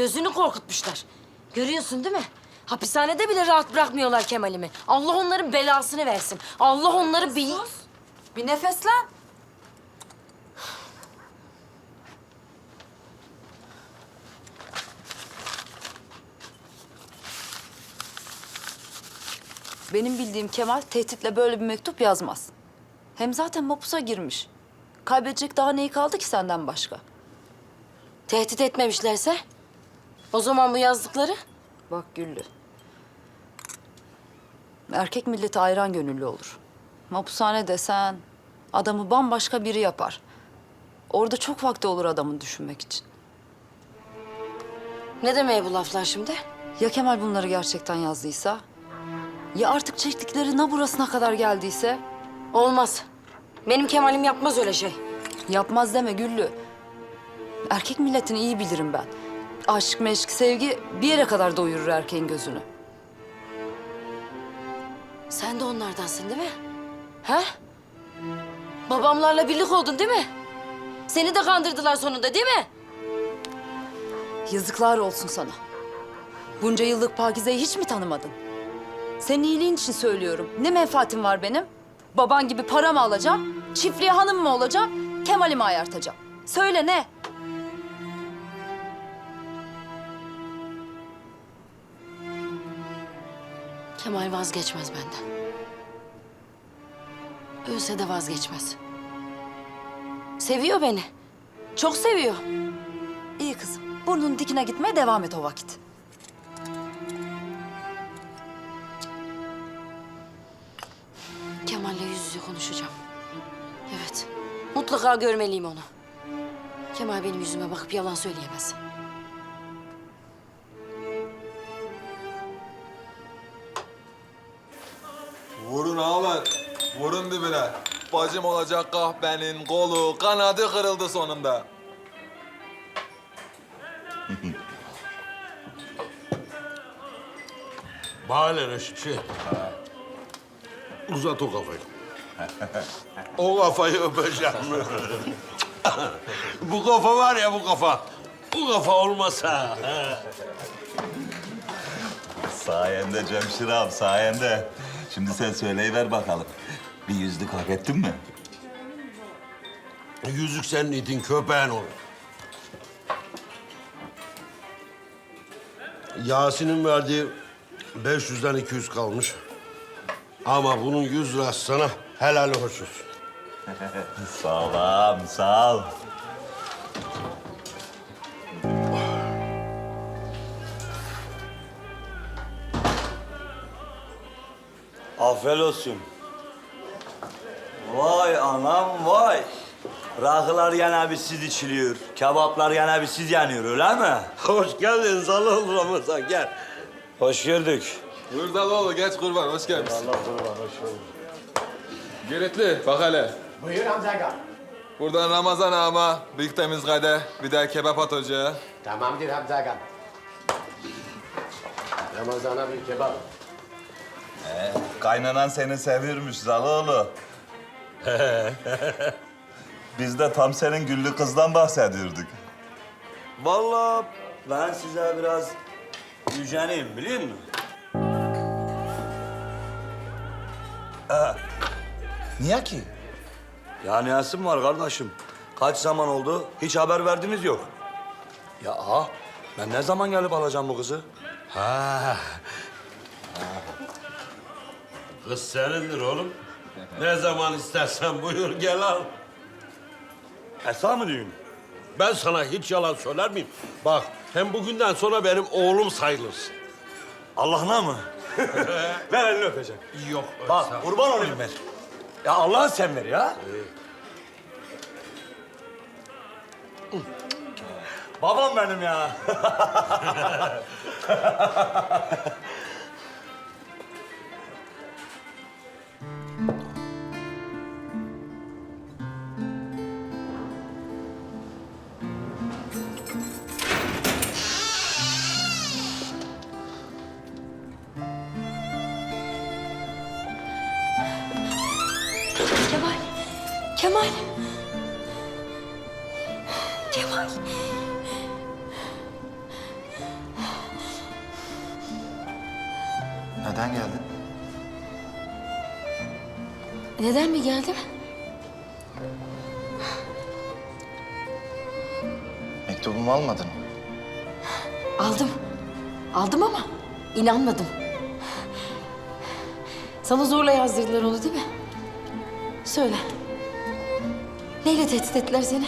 Gözünü korkutmuşlar. Görüyorsun değil mi? Hapishanede bile rahat bırakmıyorlar Kemal'imi. Allah onların belasını versin. Allah onları bir... Bir nefeslen. Benim bildiğim Kemal tehditle böyle bir mektup yazmaz. Hem zaten mapusa girmiş. Kaybedecek daha neyi kaldı ki senden başka? Tehdit etmemişlerse? O zaman bu yazdıkları? Bak Güllü. Erkek milleti ayran gönüllü olur. Mapushane desen adamı bambaşka biri yapar. Orada çok vakti olur adamın düşünmek için. Ne demeye bu laflar şimdi? Ya Kemal bunları gerçekten yazdıysa? Ya artık çektikleri na burasına kadar geldiyse? Olmaz. Benim Kemal'im yapmaz öyle şey. Yapmaz deme Güllü. Erkek milletini iyi bilirim ben. Aşk, meşk, sevgi bir yere kadar doyurur erkeğin gözünü. Sen de onlardansın değil mi? Ha? Babamlarla birlik oldun değil mi? Seni de kandırdılar sonunda değil mi? Yazıklar olsun sana. Bunca yıllık Pakize'yi hiç mi tanımadın? Senin iyiliğin için söylüyorum. Ne menfaatim var benim? Baban gibi para mı alacağım? Çiftliğe hanım mı olacağım? Kemal'imi ayartacağım. Söyle ne? Kemal vazgeçmez benden. Ölse de vazgeçmez. Seviyor beni. Çok seviyor. İyi kızım. Burnunun dikine gitmeye devam et o vakit. Kemal'le yüz yüze konuşacağım. Evet. Mutlaka görmeliyim onu. Kemal benim yüzüme bakıp yalan söyleyemez. Vurun dibine. Bacım olacak kahpenin kolu, kanadı kırıldı sonunda. Bahane Reşitçi. Uzat o kafayı. o kafayı öpeceğim. bu kafa var ya bu kafa. Bu kafa olmasa. Sayende Cemşir abi, sayende. Şimdi sen söyleyiver bakalım. Bir yüzlük hak ettin mi? Yüzük senin itin köpeğin olur. Yasin'in verdiği 500'den 200 kalmış. Ama bunun 100 lirası sana helal hoş olsun. Sağ ol ağam, sağ ol. Afiyet olsun. Vay anam vay. Rakılar gene bir siz içiliyor. Kebaplar gene bir siz yanıyor öyle mi? Hoş geldin Zalıl Ramazan gel. Hoş gördük. Buyur Daloğlu, geç kurban, hoş gelmişsin. Allah kurban, hoş bulduk. Giritli, bak hele. Buyur Hamza Aga. Buradan Ramazan ağama, bir temiz kadeh, bir de kebap at ocağa. Tamamdır Aga. Ramazan'a bir kebap. Kaynanan seni sevirmiş Zaloğlu. Biz de tam senin güllü kızdan bahsediyorduk. Vallahi ben size biraz yüceneyim biliyor musun? Niye ki? Ya niyesim var kardeşim. Kaç zaman oldu hiç haber verdiniz yok. Ya aha ben ne zaman gelip alacağım bu kızı? Ha. Kız senindir oğlum. Ne zaman istersen buyur gel al. Esa mı düğün? Ben sana hiç yalan söyler miyim? Bak hem bugünden sonra benim oğlum sayılırsın. Allah'ına mı? ver elini öpeceğim. Yok. Bak kurban olayım ver. Ya Allah'ın sen ver ya. Babam benim ya. Kemal. Neden geldin? Neden mi geldim? Mektubumu almadın mı? Aldım. Aldım ama inanmadım. Sana zorla yazdırdılar onu değil mi? Söyle. Neyle tehdit ettiler seni?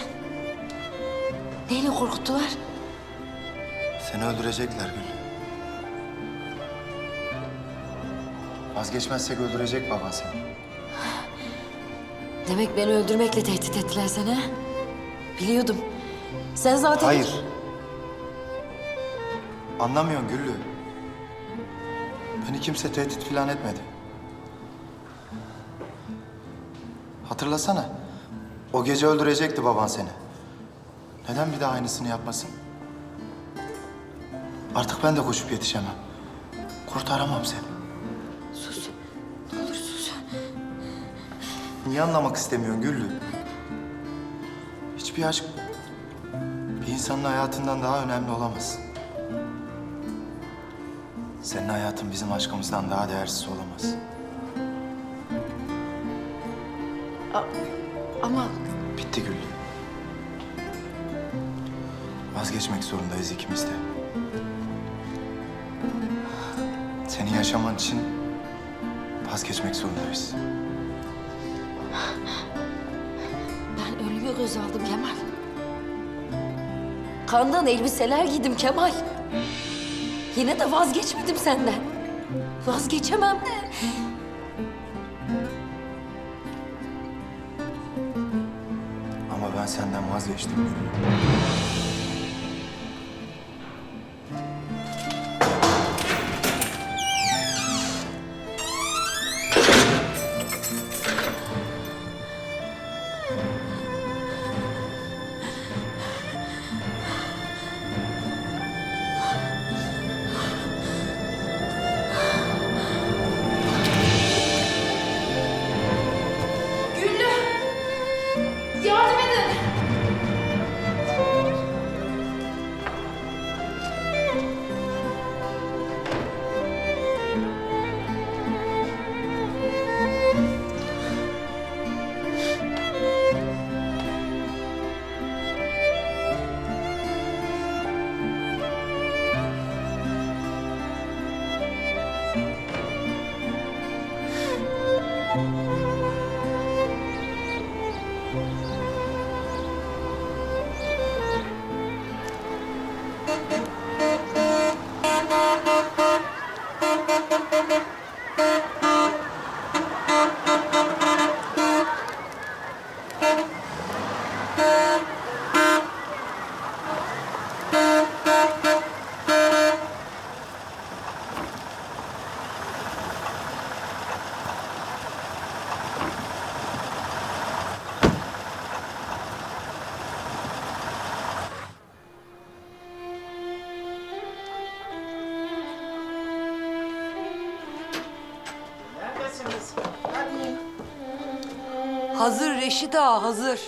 Neyle korkuttular? Seni öldürecekler Gül. Vazgeçmezsek öldürecek baban seni. Demek beni öldürmekle tehdit ettiler seni ha? Biliyordum. Sen zaten... Hayır. Anlamıyorsun Güllü. Beni kimse tehdit falan etmedi. Hatırlasana. O gece öldürecekti baban seni. Neden bir daha aynısını yapmasın? Artık ben de koşup yetişemem. Kurtaramam seni. Sus. Ne olur sus. Niye anlamak istemiyorsun Güllü? Hiçbir aşk bir insanın hayatından daha önemli olamaz. Senin hayatın bizim aşkımızdan daha değersiz olamaz. Ama Bitti Güllü. Vazgeçmek zorundayız ikimiz de. Senin yaşaman için vazgeçmek zorundayız. ben ölümü göz aldım Kemal. Kandan elbiseler giydim Kemal. Yine de vazgeçmedim senden. Vazgeçemem de. Ama ben senden vazgeçtim Hazır Reşit Ağa, hazır.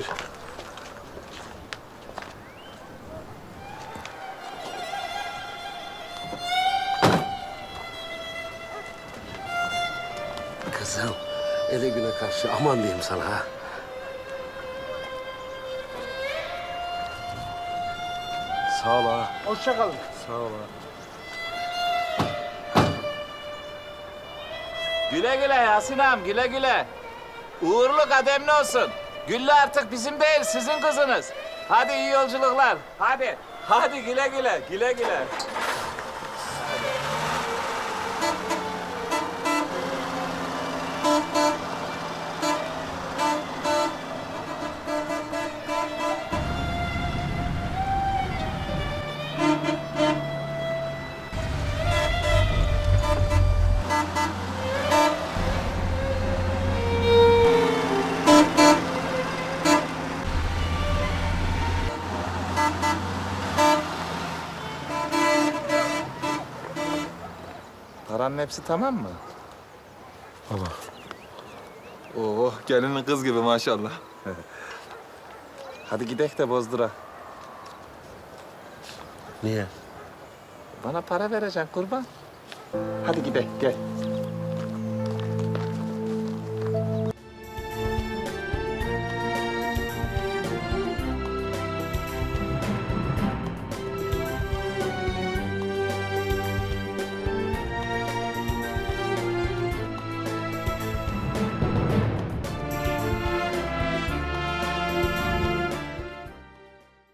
Buyur. Kızım, ele güne karşı aman diyeyim sana ha. Sağ ol ha. Hoşça kalın. Sağ ol ha. Güle güle Yasin ağam, güle güle. Uğurlu kademli olsun. Güllü artık bizim değil, sizin kızınız. Hadi iyi yolculuklar. Hadi. Hadi güle güle, güle güle. Paranın hepsi tamam mı? Oh gelinin kız gibi maşallah. Hadi gidek de bozdura. Niye? Bana para vereceksin kurban. Hadi gidek, gel.